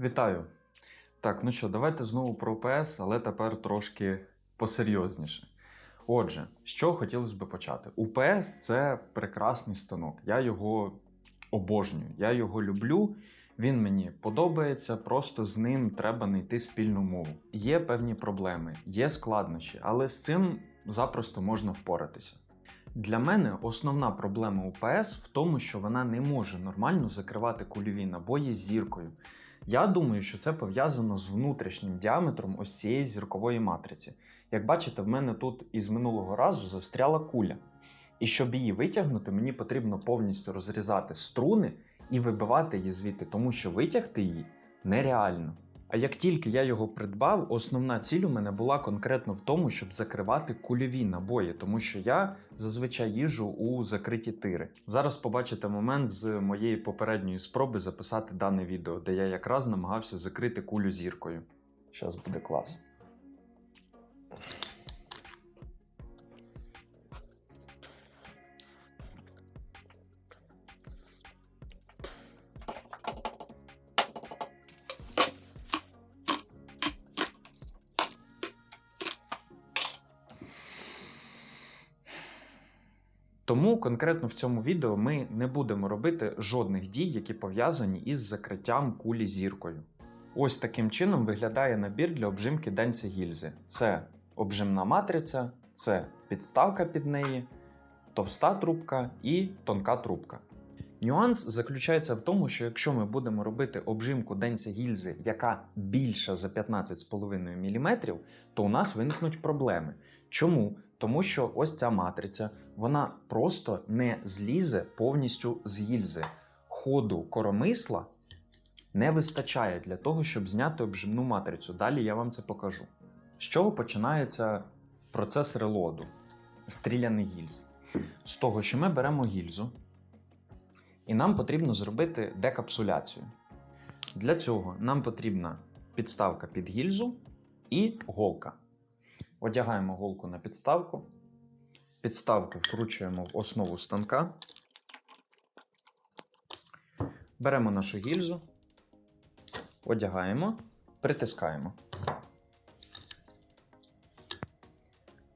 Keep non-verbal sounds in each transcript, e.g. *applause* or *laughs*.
Вітаю! Так, ну що, давайте знову про ОПС, але тепер трошки посерйозніше. Отже, чого хотілося б почати? УПС це прекрасний станок. Я його обожнюю, я його люблю. Він мені подобається, просто з ним треба знайти спільну мову. Є певні проблеми, є складнощі, але з цим запросто можна впоратися. Для мене основна проблема УПС в тому, що вона не може нормально закривати кульові набої з зіркою. Я думаю, що це пов'язано з внутрішнім діаметром ось цієї зіркової матриці. Як бачите, в мене тут із минулого разу застряла куля. І щоб її витягнути, мені потрібно повністю розрізати струни і вибивати її звідти, тому що витягти її нереально. А як тільки я його придбав, основна ціль у мене була конкретно в тому, щоб закривати кульові набої, тому що я зазвичай їжу у закриті тири. Зараз побачите момент з моєї попередньої спроби записати дане відео, де я якраз намагався закрити кулю зіркою. Зараз буде клас. Тому конкретно в цьому відео ми не будемо робити жодних дій, які пов'язані із закриттям кулі зіркою. Ось таким чином виглядає набір для обжимки денця гільзи. Це обжимна матриця, це підставка під неї, товста трубка і тонка трубка. Нюанс заключається в тому, що якщо ми будемо робити обжимку денця гільзи, яка більша за 15,5 мм, то у нас виникнуть проблеми. Чому? Тому що ось ця матриця вона просто не злізе повністю з гільзи. Ходу коромисла не вистачає для того, щоб зняти обжимну матрицю. Далі я вам це покажу. З чого починається процес релоду стріляних гільз? З того, що ми беремо гільзу, і нам потрібно зробити декапсуляцію. Для цього нам потрібна підставка під гільзу і голка. Одягаємо голку на підставку. Підставку вкручуємо в основу станка. Беремо нашу гільзу, одягаємо, притискаємо.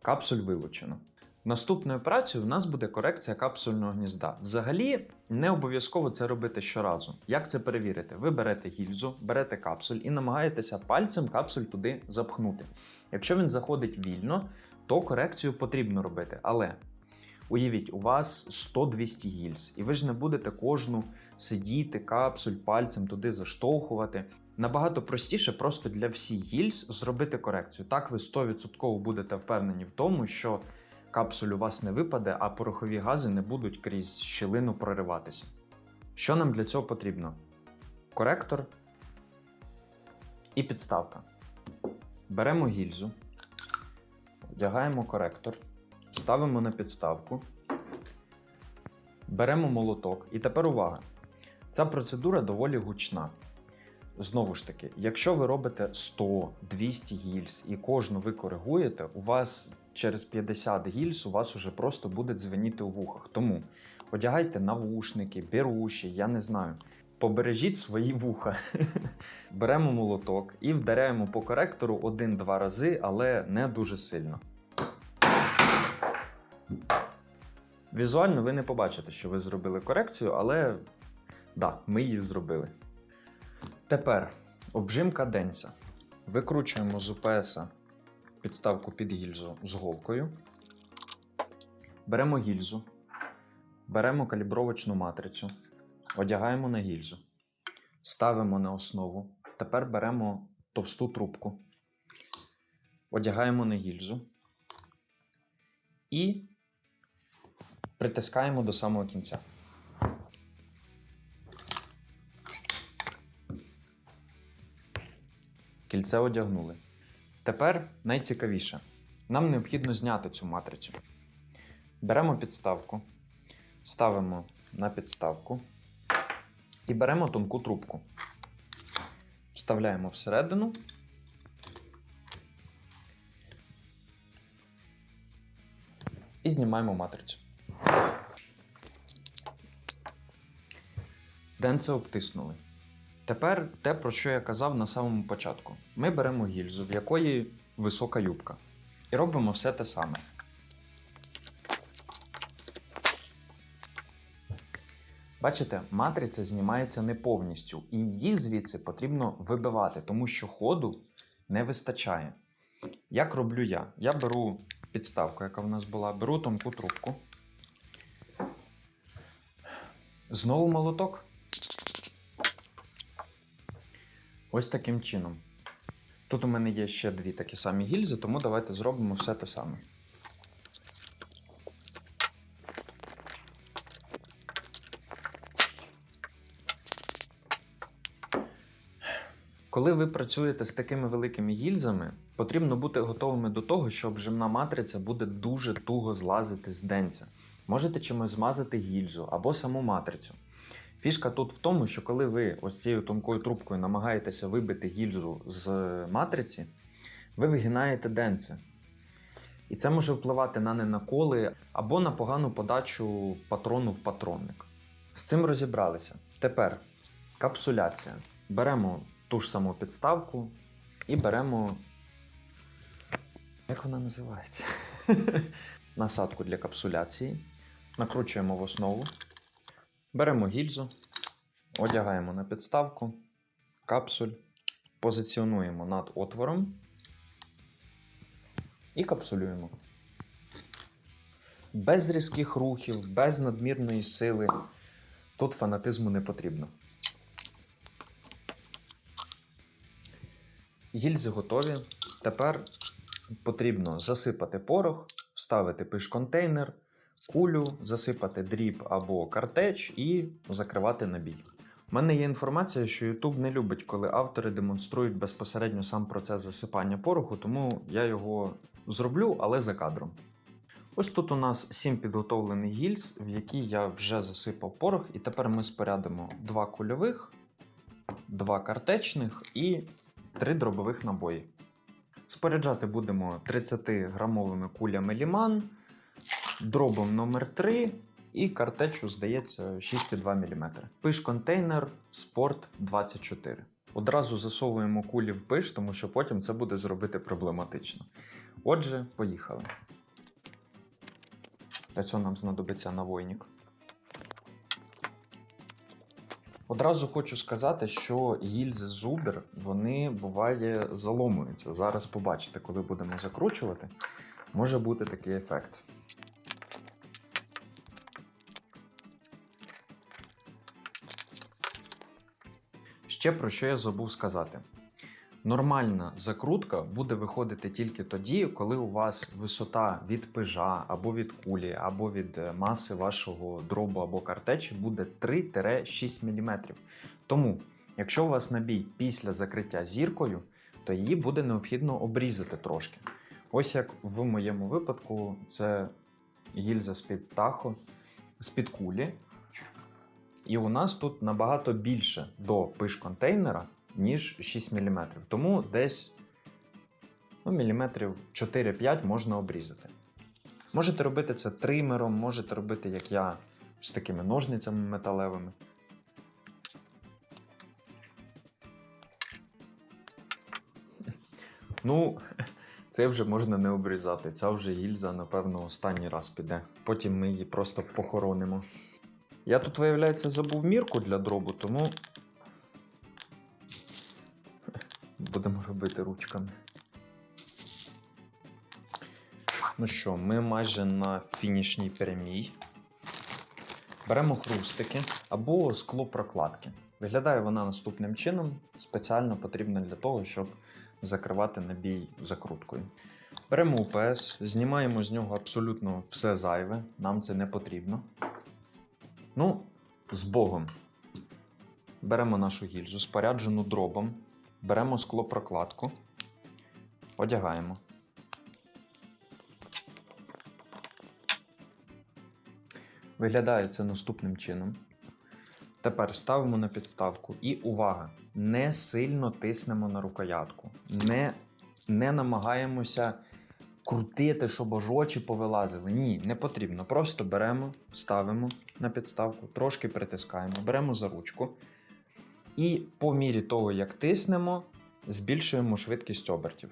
Капсуль вилучено. Наступною працею в нас буде корекція капсульного гнізда. Взагалі, не обов'язково це робити щоразу. Як це перевірити? Ви берете гільзу, берете капсуль і намагаєтеся пальцем капсуль туди запхнути. Якщо він заходить вільно, то корекцію потрібно робити. Але уявіть, у вас 100-200 гільз, і ви ж не будете кожну сидіти, капсуль пальцем туди заштовхувати. Набагато простіше просто для всіх гільз зробити корекцію. Так ви 100% будете впевнені в тому, що капсуль у вас не випаде, а порохові гази не будуть крізь щілину прориватися. Що нам для цього потрібно? Коректор і підставка. Беремо гільзу, одягаємо коректор, ставимо на підставку, беремо молоток. І тепер увага! Ця процедура доволі гучна. Знову ж таки, якщо ви робите 100-200 гільз і кожну ви коригуєте, у вас через 50 гільз у вас уже просто буде дзвеніти у вухах. Тому одягайте навушники, беруші, я не знаю. Побережіть свої вуха. *laughs* Беремо молоток і вдаряємо по коректору один-два рази, але не дуже сильно. Візуально ви не побачите, що ви зробили корекцію, але да, ми її зробили. Тепер обжимка денця. Викручуємо з УПС підставку під гільзу з голкою. Беремо гільзу, беремо калібровочну матрицю, одягаємо на гільзу, ставимо на основу. Тепер беремо товсту трубку, одягаємо на гільзу і притискаємо до самого кінця. Кільце одягнули. Тепер найцікавіше. Нам необхідно зняти цю матрицю. Беремо підставку, ставимо на підставку і беремо тонку трубку. Вставляємо всередину. І знімаємо матрицю. Денце обтиснули. Тепер те, про що я казав на самому початку. Ми беремо гільзу, в якої висока юбка, і робимо все те саме. Бачите, матриця знімається не повністю, і її звідси потрібно вибивати, тому що ходу не вистачає. Як роблю я? Я беру підставку, яка в нас була, беру тонку трубку. Знову молоток. Ось таким чином. Тут у мене є ще дві такі самі гільзи, тому давайте зробимо все те саме. Коли ви працюєте з такими великими гільзами, потрібно бути готовими до того, що обжимна матриця буде дуже туго злазити з денця. Можете чимось змазати гільзу або саму матрицю. Фішка тут в тому, що коли ви ось цією тонкою трубкою намагаєтеся вибити гільзу з матриці, ви вигинаєте денце. І це може впливати на ненаколи або на погану подачу патрону в патронник. З цим розібралися. Тепер капсуляція. Беремо ту ж саму підставку і беремо. Як вона називається? *laughs* Насадку для капсуляції. Накручуємо в основу. Беремо гільзу, одягаємо на підставку, капсуль, позиціонуємо над отвором і капсулюємо. Без різких рухів, без надмірної сили. Тут фанатизму не потрібно. Гільзи готові. Тепер потрібно засипати порох, вставити пиш-контейнер, кулю, засипати дріб або картеч і закривати набій. У мене є інформація, що YouTube не любить, коли автори демонструють безпосередньо сам процес засипання пороху, тому я його зроблю, але за кадром. Ось тут у нас 7 підготовлених гільз, в які я вже засипав порох, і тепер ми спорядимо два кульових, два картечних і три дробових набої. Споряджати будемо 30-грамовими кулями ліман, дробом номер 3 і картечу, здається, 6,2 мм. Пиш контейнер Sport 24. Одразу засовуємо кулі в пиш, тому що потім це буде зробити проблематично. Отже, поїхали. Для цього нам знадобиться навойник. Одразу хочу сказати, що гільзи Зубер вони буває заломуються. Зараз побачите, коли будемо закручувати, може бути такий ефект. Ще про що я забув сказати. Нормальна закрутка буде виходити тільки тоді, коли у вас висота від пижа або від кулі, або від е, маси вашого дробу або картечі буде 3-6 мм. Тому, якщо у вас набій після закриття зіркою, то її буде необхідно обрізати трошки. Ось як в моєму випадку, це гільза з-під тахо, з-під кулі. І у нас тут набагато більше до пиш-контейнера, ніж 6 мм. Тому десь ну, міліметрів 4-5 можна обрізати. Можете робити це тримером, можете робити, як я, з такими ножницями металевими. Ну, це вже можна не обрізати. Ця вже гільза, напевно, останній раз піде. Потім ми її просто похоронимо. Я тут, виявляється, забув мірку для дробу, тому будемо робити ручками. Ну що, ми майже на фінішній прямій. Беремо хрустики або склопрокладки. Виглядає вона наступним чином. Спеціально потрібна для того, щоб закривати набій закруткою. Беремо УПС, знімаємо з нього абсолютно все зайве, нам це не потрібно. Ну, з Богом. Беремо нашу гільзу, споряджену дробом, беремо склопрокладку, одягаємо. Виглядає це наступним чином. Тепер ставимо на підставку і увага! Не сильно тиснемо на рукоятку. Не, не намагаємося крутити, щоб аж очі повилазили. Ні, не потрібно. Просто беремо, ставимо на підставку, трошки притискаємо, беремо за ручку І по мірі того, як тиснемо, збільшуємо швидкість обертів.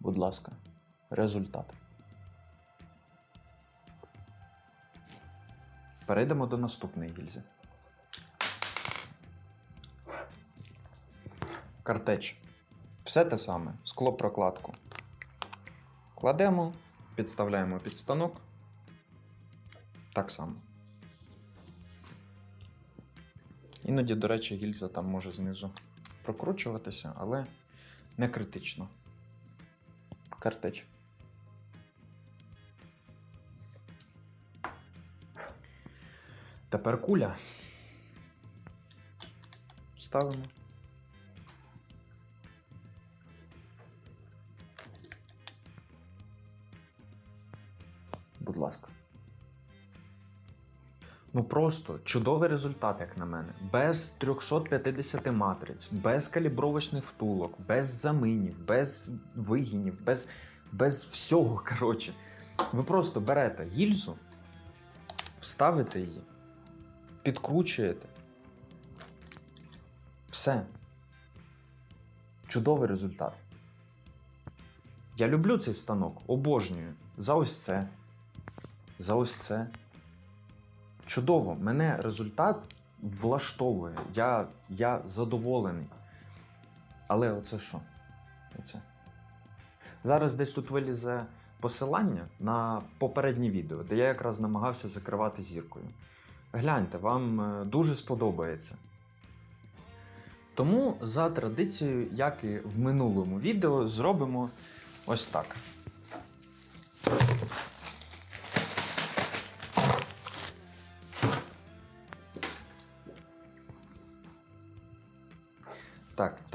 Будь ласка, результат. Перейдемо до наступної гільзи. Картеч. Все те саме. Склопрокладку. Кладемо, підставляємо під станок. Так само. Іноді, до речі, гільза там може знизу прокручуватися, але не критично. Картеч. Тепер куля. Ставимо. Ласка. Ну просто чудовий результат, як на мене. Без 350 матриць, без калібровочних втулок, без заминів, без вигінів, без, без всього. Коротше. Ви просто берете гільзу, вставите її, підкручуєте. Все. Чудовий результат. Я люблю цей станок, обожнюю. За ось це. За ось це. Чудово, мене результат влаштовує. Я, я задоволений. Але оце що? Оце. Зараз десь тут вилізе посилання на попереднє відео, де я якраз намагався закривати зіркою. Гляньте, вам е, дуже сподобається. Тому за традицією, як і в минулому відео, зробимо ось так. Так,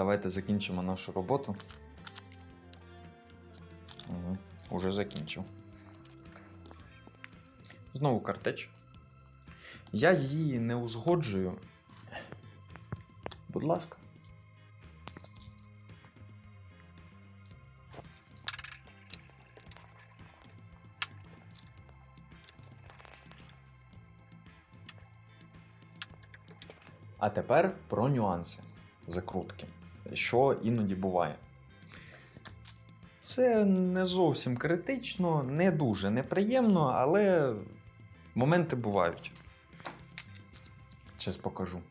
давайте закінчимо нашу роботу. Угу, уже закінчив. Знову картеч. Я її не узгоджую. Будь ласка. А тепер про нюанси закрутки, що іноді буває. Це не зовсім критично, не дуже неприємно, але моменти бувають. Зараз покажу.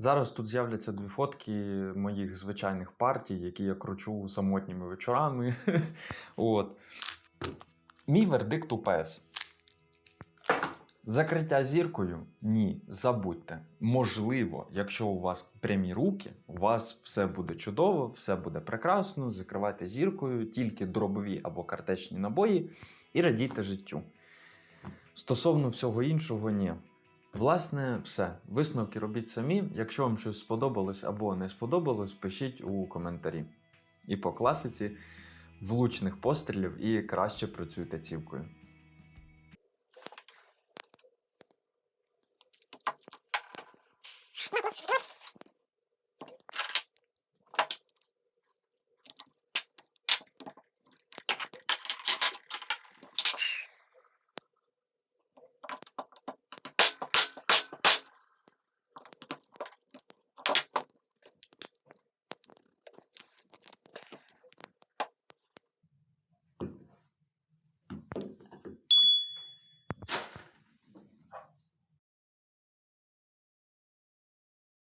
Зараз тут з'являться дві фотки моїх звичайних партій, які я кручу самотніми вечорами. *laughs* От. Мій вердикт УПС. Закриття зіркою? Ні, забудьте. Можливо, якщо у вас прямі руки, у вас все буде чудово, все буде прекрасно. Закривайте зіркою тільки дробові або картечні набої і радійте життю. Стосовно всього іншого, ні. Власне, все. Висновки робіть самі. Якщо вам щось сподобалось або не сподобалось, пишіть у коментарі. І по класиці влучних пострілів і краще працюйте цівкою.